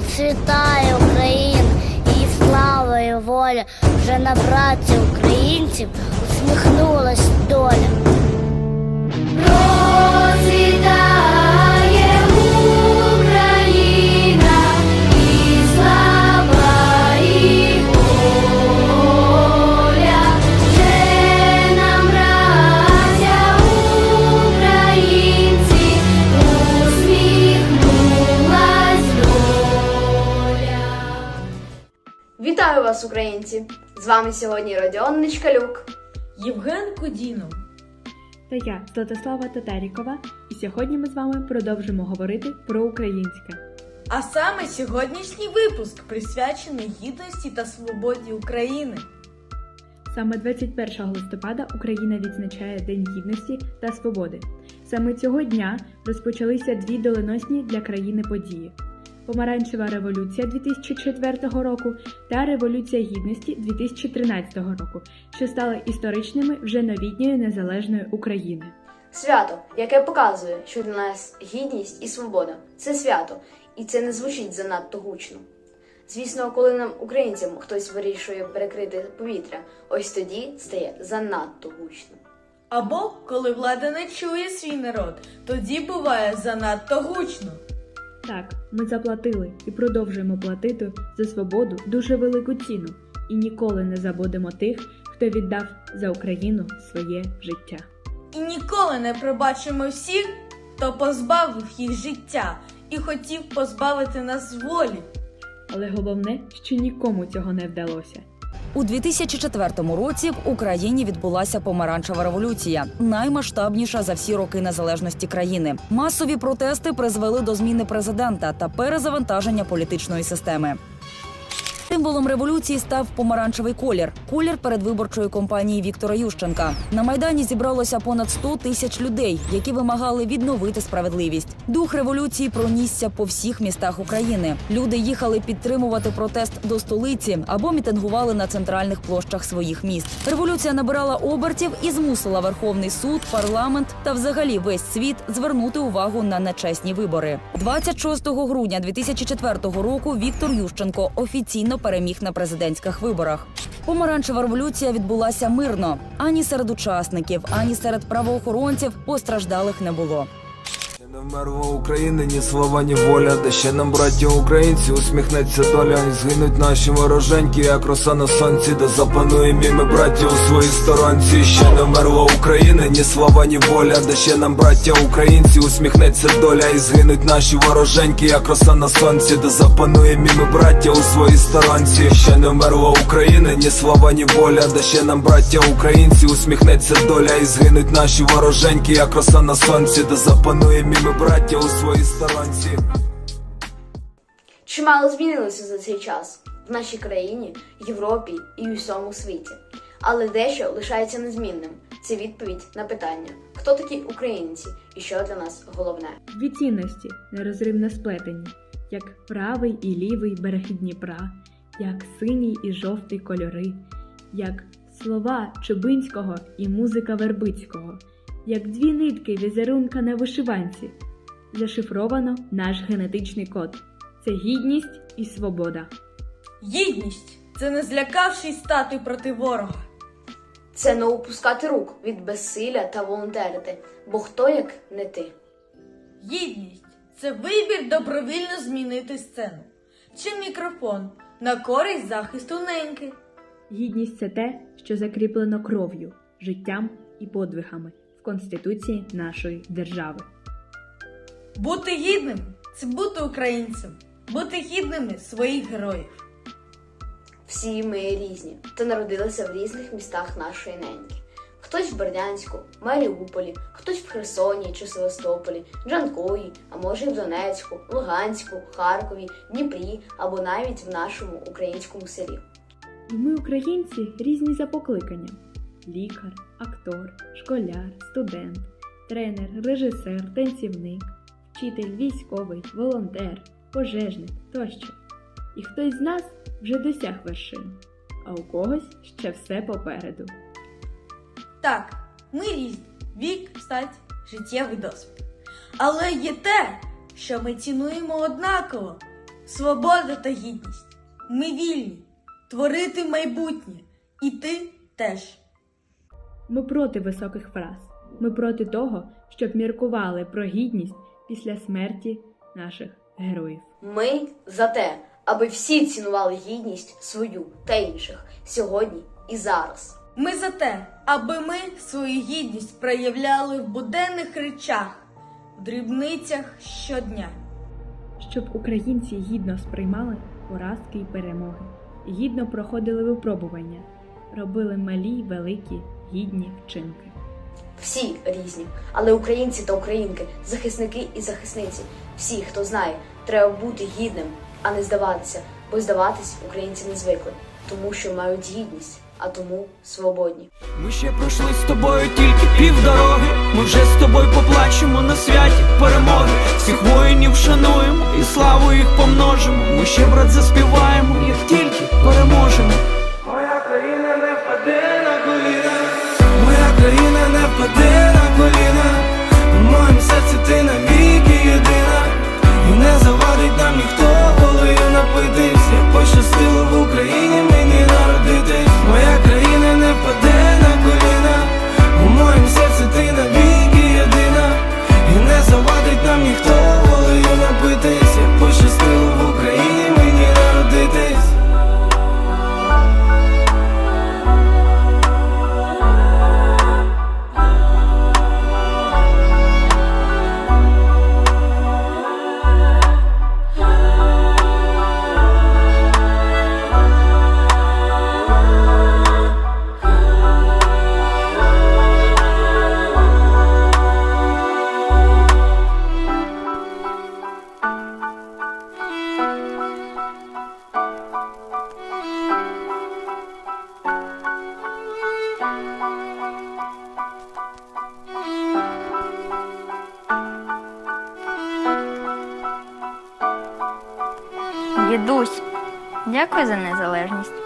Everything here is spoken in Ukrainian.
Процвітає Україна, і слава і воля. Вже на праці українців усміхнулась доля. Процвітає вас, українці! З вами сьогодні Родіон Ничкалюк. Євген Кудінов. Та я Златослава Татарікова, і сьогодні ми з вами продовжимо говорити про українське. А саме сьогоднішній випуск присвячений гідності та свободі України. Саме 21 листопада Україна відзначає День Гідності та Свободи. Саме цього дня розпочалися дві доленосні для країни події: Помаранчева революція 2004 року та Революція Гідності 2013 року, що стали історичними вже новітньої незалежної України. Свято, яке показує, що для нас гідність і свобода це свято, і це не звучить занадто гучно. Звісно, коли нам, українцям, хтось вирішує перекрити повітря, ось тоді стає занадто гучно. Або коли влада не чує свій народ, тоді буває занадто гучно. Так, ми заплатили і продовжуємо платити за свободу дуже велику ціну, і ніколи не забудемо тих, хто віддав за Україну своє життя. І ніколи не пробачимо всіх, хто позбавив їх життя і хотів позбавити нас волі. Але головне, що нікому цього не вдалося. У 2004 році в Україні відбулася помаранчева революція, наймасштабніша за всі роки незалежності країни. Масові протести призвели до зміни президента та перезавантаження політичної системи. Символом революції став помаранчевий колір колір передвиборчої кампанії Віктора Ющенка. На майдані зібралося понад 100 тисяч людей, які вимагали відновити справедливість. Дух революції пронісся по всіх містах України. Люди їхали підтримувати протест до столиці або мітингували на центральних площах своїх міст. Революція набирала обертів і змусила Верховний суд, парламент та взагалі весь світ звернути увагу на нечесні вибори. 26 грудня 2004 року Віктор Ющенко офіційно переміг на президентських виборах. Помаранчева революція відбулася мирно. Ані серед учасників, ані серед правоохоронців постраждалих не було. Не вмерла України, ні слова, ні воля, де ще нам, браття українці, усміхнеться доля, і згинуть наші вороженьки, як роса на сонці, де запанує ми, браття у своїй сторонці. Ще не вмерла України, ні слава, ні воля, де ще нам, браття українці, усміхнеться доля, і згинуть наші вороженьки, як роса на сонці, де запанує ми, браття у своїй сторонці. Ще не вмерла України, ні слава, ні воля, де ще нам, браття українці, усміхнеться доля, і згинуть наші вороженьки, як роса на сонці, де запанує ми, браття у своїй сторонці. Чимало змінилося за цей час в нашій країні, Європі і у всьому світі. Але дещо лишається незмінним. Це відповідь на питання: хто такі українці і що для нас головне. Дві цінності нерозривно сплетені, як правий і лівий береги Дніпра, як синій і жовтий кольори, як слова Чубинського і музика Вербицького, як дві нитки візерунка на вишиванці. Зашифровано наш генетичний код. Це гідність і свобода. Гідність це не злякавшись стати проти ворога. Це не опускати рук від безсилля та волонтерити, бо хто як не ти. Гідність це вибір добровільно змінити сцену чи мікрофон на користь захисту неньки. Гідність це те, що закріплено кров'ю, життям і подвигами в Конституції нашої держави. Бути гідним це бути українцем, бути гідними своїх героїв. Всі ми різні та народилися в різних містах нашої неньки. Хтось в Бердянську, Маріуполі, хтось в Херсоні чи Севастополі, Джанкої, а може й в Донецьку, Луганську, Харкові, Дніпрі або навіть в нашому українському селі. Ми, українці, різні за покликанням: лікар, актор, школяр, студент, тренер, режисер, танцівник, вчитель, військовий, волонтер, пожежник тощо. І хтось з нас вже досяг вершин, а у когось ще все попереду. Так, ми різні вік, стать, життєвий досвід. Але є те, що ми цінуємо однаково свобода та гідність. Ми вільні творити майбутнє, і ти теж. Ми проти високих фраз. Ми проти того, щоб міркували про гідність після смерті наших героїв. Ми за те, аби всі цінували гідність свою та інших сьогодні і зараз. Ми за те, аби ми свою гідність проявляли в буденних речах, в дрібницях щодня. Щоб українці гідно сприймали поразки й перемоги, гідно проходили випробування, робили малі й великі гідні вчинки. Всі різні, але українці та українки, захисники і захисниці, всі, хто знає, треба бути гідним, а не здаватися, бо здаватись українці не звикли, тому що мають гідність, а тому свободні. Ми ще пройшли з тобою тільки півдороги. Ми вже з тобою поплачемо на святі перемоги. Всіх воїнів шануємо і славу їх помножимо. Ми ще брат заспіваємо, як тільки Дідусь, дякую за незалежність.